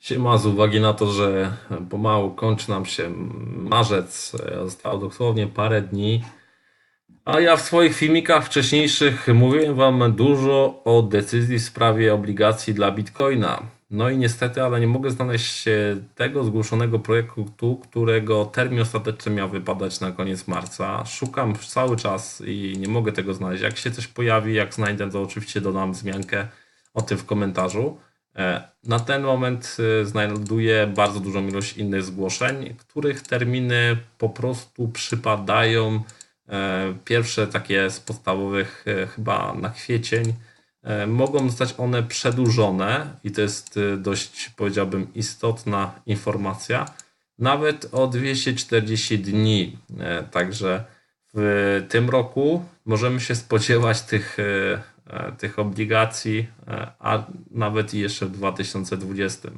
Siema, z uwagi na to, że pomału kończy nam się marzec, zostało dosłownie parę dni, a ja w swoich filmikach wcześniejszych mówiłem Wam dużo o decyzji w sprawie obligacji dla Bitcoina. No i niestety, ale nie mogę znaleźć tego zgłoszonego projektu, którego termin ostateczny miał wypadać na koniec marca. Szukam cały czas i nie mogę tego znaleźć. Jak się coś pojawi, jak znajdę, to oczywiście dodam zmiankę o tym w komentarzu. E, na ten moment e, znajduję bardzo dużą ilość innych zgłoszeń, których terminy po prostu przypadają. E, pierwsze takie z podstawowych chyba na kwiecień. Mogą zostać one przedłużone i to jest dość powiedziałbym istotna informacja, nawet o 240 dni. Także w tym roku możemy się spodziewać tych tych obligacji, e, a nawet i jeszcze w 2020.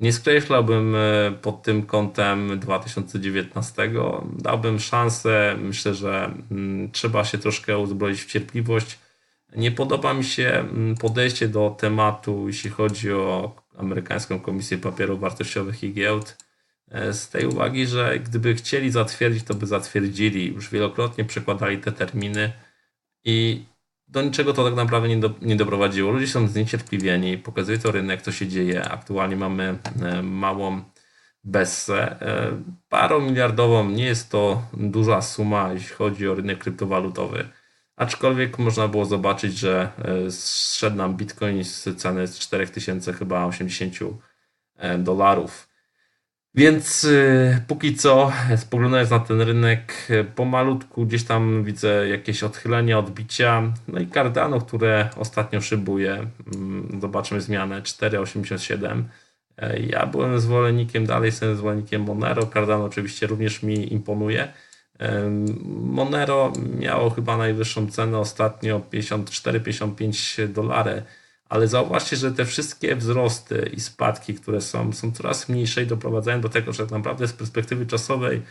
Nie skreślałbym e, pod tym kątem 2019. Dałbym szansę. Myślę, że mm, trzeba się troszkę uzbroić w cierpliwość. Nie podoba mi się mm, podejście do tematu, jeśli chodzi o amerykańską Komisję Papierów Wartościowych i Giełd. Z tej uwagi, że gdyby chcieli zatwierdzić, to by zatwierdzili. Już wielokrotnie przekładali te terminy i do niczego to tak naprawdę nie, do, nie doprowadziło. Ludzie są zniecierpliwieni, pokazuje to rynek, co się dzieje. Aktualnie mamy e, małą bessę, e, parą miliardową. Nie jest to duża suma, jeśli chodzi o rynek kryptowalutowy. Aczkolwiek można było zobaczyć, że e, zszedł nam Bitcoin z ceny z 4000 chyba 80 dolarów. Więc y, póki co, spoglądając na ten rynek, y, pomalutku gdzieś tam widzę jakieś odchylenia, odbicia. No i Cardano, które ostatnio szybuje, mm, zobaczymy zmianę 4,87. E, ja byłem zwolennikiem, dalej jestem zwolennikiem Monero. Cardano oczywiście również mi imponuje. Monero miało chyba najwyższą cenę ostatnio 54-55 dolarów ale zauważcie, że te wszystkie wzrosty i spadki, które są, są coraz mniejsze i doprowadzają do tego, że tak naprawdę z perspektywy czasowej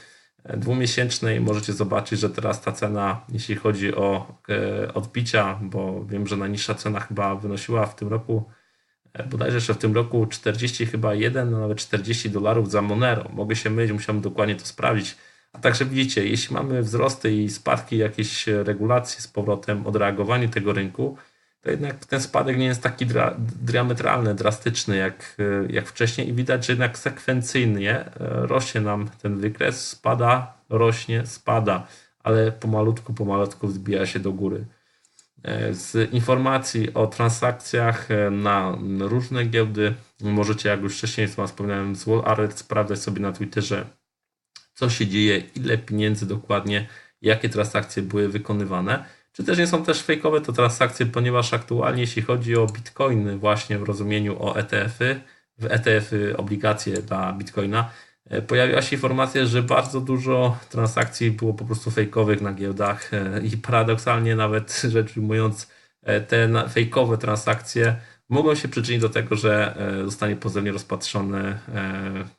e, dwumiesięcznej możecie zobaczyć, że teraz ta cena, jeśli chodzi o e, odbicia, bo wiem, że najniższa cena chyba wynosiła w tym roku e, bodajże jeszcze w tym roku 40 chyba 1, no nawet 40 dolarów za Monero. Mogę się mylić, musiałbym dokładnie to sprawdzić. A także widzicie, jeśli mamy wzrosty i spadki, jakieś regulacje z powrotem, odreagowanie tego rynku, to jednak ten spadek nie jest taki dra, diametralny, drastyczny jak, jak wcześniej i widać, że jednak sekwencyjnie e, rośnie nam ten wykres, spada, rośnie, spada, ale pomalutku, pomalutku wzbija się do góry. E, z informacji o transakcjach e, na różne giełdy możecie, jak już wcześniej wspomniałem, z Wallet sprawdzać sobie na Twitterze, co się dzieje, ile pieniędzy dokładnie, jakie transakcje były wykonywane czy też nie są też fejkowe to transakcje, ponieważ aktualnie jeśli chodzi o bitcoiny właśnie w rozumieniu o ETF-y, w ETF-y obligacje dla bitcoina, e, pojawiła się informacja, że bardzo dużo transakcji było po prostu fejkowych na giełdach e, i paradoksalnie nawet rzecz ujmując e, te fejkowe transakcje mogą się przyczynić do tego, że zostanie pozownie rozpatrzony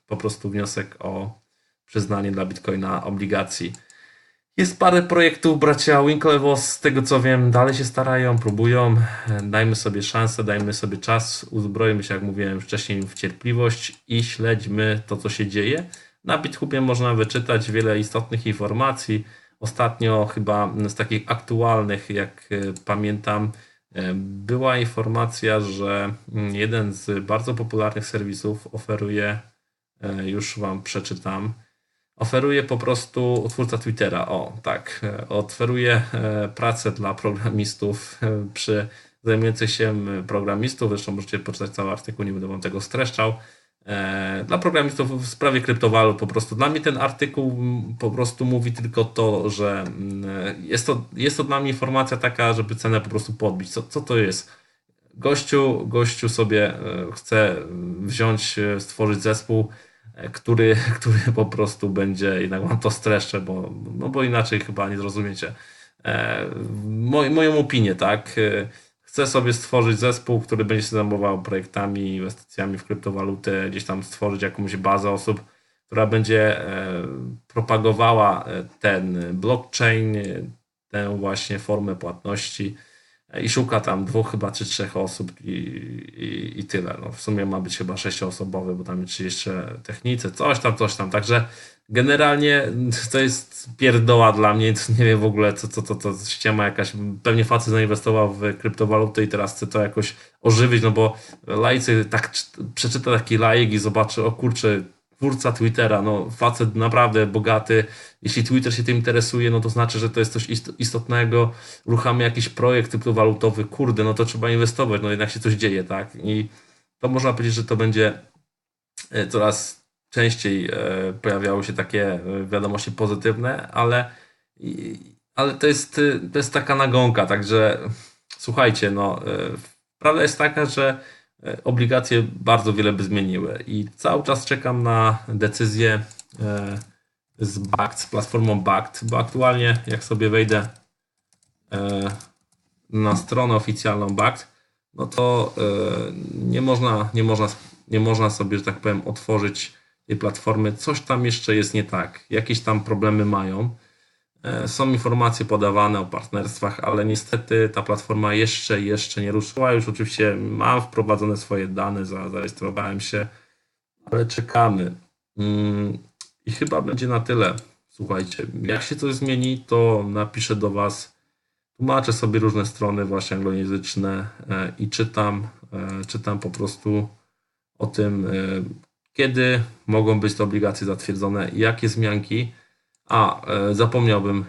po prostu wniosek o przyznanie dla bitcoina obligacji. Jest parę projektów, bracia Winklevoss, z tego co wiem, dalej się starają, próbują. Dajmy sobie szansę, dajmy sobie czas, uzbrojmy się, jak mówiłem wcześniej, w cierpliwość i śledźmy to, co się dzieje. Na BitHubie można wyczytać wiele istotnych informacji. Ostatnio chyba z takich aktualnych, jak e, pamiętam, e, była informacja, że mm, jeden z bardzo popularnych serwisów oferuje, e, już Wam przeczytam, oferuje po prostu twórca Twittera, o tak, e, oferuje e, pracę dla programistów e, przy zajmujących się programistów, zresztą możecie poczytać cały artykuł, nie będę wam tego streszczał, dla programistów w sprawie kryptowalut po prostu. Dla mnie ten artykuł po prostu mówi tylko to, że jest to, jest to dla mnie informacja taka, żeby cenę po prostu podbić. Co, co to jest? Gościu, gościu sobie chce wziąć, stworzyć zespół, który, który po prostu będzie, jednak mam to streszczę, bo, no bo inaczej chyba nie zrozumiecie. E, moj, moją opinię, tak? E, chcę sobie stworzyć zespół, który będzie się zajmował projektami, inwestycjami w kryptowalutę, gdzieś tam stworzyć jakąś bazę osób, która będzie e, propagowała ten blockchain, tę właśnie formę płatności i szuka tam dwóch chyba czy trzech osób i, i, i tyle. No, w sumie ma być chyba sześcioosobowy, bo tam jest jeszcze technicy, coś tam, coś tam. Także generalnie to jest pierdoła dla mnie, nie wiem w ogóle co, co, co to ściema jakaś, pewnie facet zainwestował w kryptowaluty i teraz chce to jakoś ożywić, no bo lajcy tak przeczyta taki lajek i zobaczy, o kurczę, twórca Twittera, no facet naprawdę bogaty, jeśli Twitter się tym interesuje, no to znaczy, że to jest coś istotnego, ruchamy jakiś projekt kryptowalutowy, kurde, no to trzeba inwestować, no jednak się coś dzieje, tak? I to można powiedzieć, że to będzie e, coraz częściej e, pojawiały się takie e, wiadomości pozytywne, ale, ale to, jest, to jest taka nagonka, także słuchajcie, no prawda jest taka, że obligacje bardzo wiele by zmieniły i cały czas czekam na decyzję z Backed, z platformą Backed, bo aktualnie jak sobie wejdę e, na stronę oficjalną Backed, no to e, nie można, nie, można, nie można sobie, że tak powiem, otworzyć tej platformy. Coś tam jeszcze jest nie tak, jakieś tam problemy mają. E, są informacje podawane o partnerstwach, ale niestety ta platforma jeszcze, jeszcze nie ruszyła. Już oczywiście mam wprowadzone swoje dane, zarejestrowałem się, ale czekamy. Mm, i chyba będzie na tyle. Słuchajcie, jak się coś zmieni, to napiszę do Was. Tłumaczę sobie różne strony właśnie anglojęzyczne e, i czytam, e, czytam po prostu o tym, kiedy mogą być te obligacje zatwierdzone, jakie zmianki. A, zapomniałbym,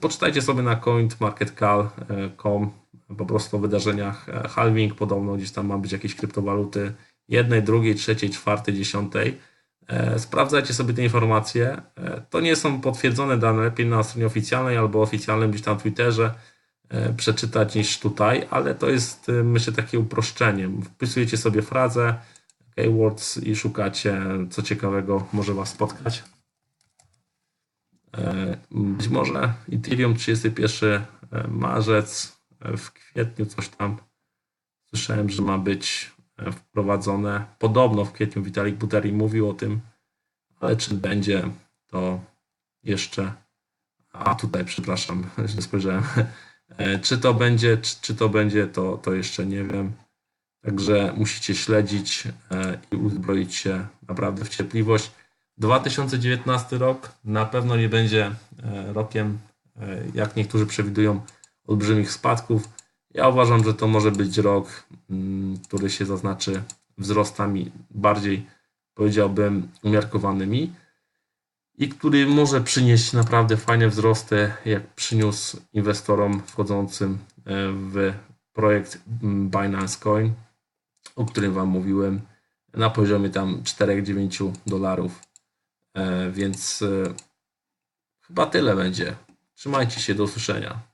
poczytajcie sobie na coinmarketcal.com po prostu o wydarzeniach halving, podobno gdzieś tam ma być jakieś kryptowaluty jednej, drugiej, trzeciej, czwartej, dziesiątej E, sprawdzajcie sobie te informacje. E, to nie są potwierdzone dane, lepiej na stronie oficjalnej albo oficjalnym gdzieś tam Twitterze e, przeczytać niż tutaj, ale to jest myślę takie uproszczenie. Wpisujecie sobie frazę keywords i szukacie co ciekawego może Was spotkać. Być może Ethereum 31 marzec, w kwietniu coś tam słyszałem, że ma być wprowadzone. Podobno w kwietniu Vitalik Buterin mówił o tym, ale czy będzie, to jeszcze. A tutaj, przepraszam, źle spojrzałem. E, czy to będzie, czy, czy to będzie, to, to jeszcze nie wiem. Także musicie śledzić e, i uzbroić się naprawdę w cierpliwość. 2019 rok na pewno nie będzie e, rokiem, jak niektórzy przewidują, olbrzymich spadków. Ja uważam, że to może być rok, mm, który się zaznaczy wzrostami bardziej, powiedziałbym, umiarkowanymi i który może przynieść naprawdę fajne wzrosty, jak przyniósł inwestorom wchodzącym e, w projekt mm, Binance Coin, o którym Wam mówiłem, na poziomie tam 4-9 dolarów. E, więc e, chyba tyle będzie. Trzymajcie się, do usłyszenia.